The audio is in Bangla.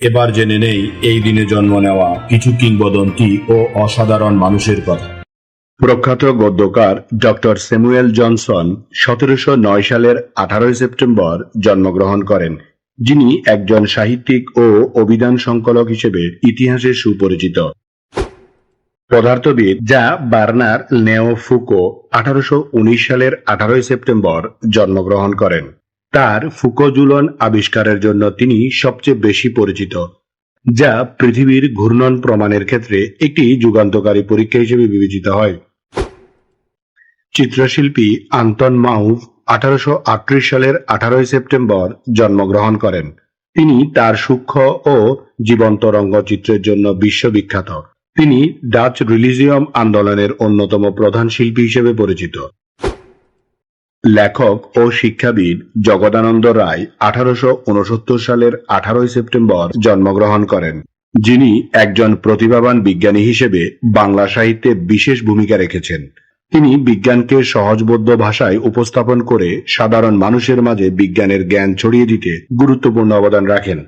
এবার জেনে নেই এই দিনে জন্ম নেওয়া কিছু কিংবদন্তি ও অসাধারণ মানুষের কথা। প্রখ্যাত গদ্যকার ডক্টর স্যামুয়েল জনসন সতেরোশো নয় সালের আঠারোই সেপ্টেম্বর জন্মগ্রহণ করেন, যিনি একজন সাহিত্যিক ও অভিধান সংকলক হিসেবে ইতিহাসে সুপরিচিত। পদার্থবিদ যা বার্নার নেও ফুকো আঠারোশো উনিশ সালের আঠারোই সেপ্টেম্বর জন্মগ্রহণ করেন। তার ফুকোজুলন আবিষ্কারের জন্য তিনি সবচেয়ে বেশি পরিচিত, যা পৃথিবীর ঘূর্ণন প্রমাণের ক্ষেত্রে একটি যুগান্তকারী পরীক্ষা হিসেবে বিবেচিত হয়। চিত্রশিল্পী আন্তন মাউভ আঠারোশ আটত্রিশ সালের আঠারোই সেপ্টেম্বর জন্মগ্রহণ করেন। তিনি তার সূক্ষ্ম ও জীবন্ত রঙ্গচিত্রের জন্য বিশ্ববিখ্যাত। তিনি ডাচ রিলিজিয়াম আন্দোলনের অন্যতম প্রধান শিল্পী হিসেবে পরিচিত। লেখক ও শিক্ষাবিদ জগদানন্দ রায় আঠারোশ উনসত্তর সালের আঠারোই সেপ্টেম্বর জন্মগ্রহণ করেন। যিনি একজন প্রতিভাবান বিজ্ঞানী হিসেবে বাংলা সাহিত্যে বিশেষ ভূমিকা রেখেছেন। তিনি বিজ্ঞানকে সহজবোধ্য ভাষায় উপস্থাপন করে সাধারণ মানুষের মাঝে বিজ্ঞানের জ্ঞান ছড়িয়ে দিতে গুরুত্বপূর্ণ অবদান রাখেন।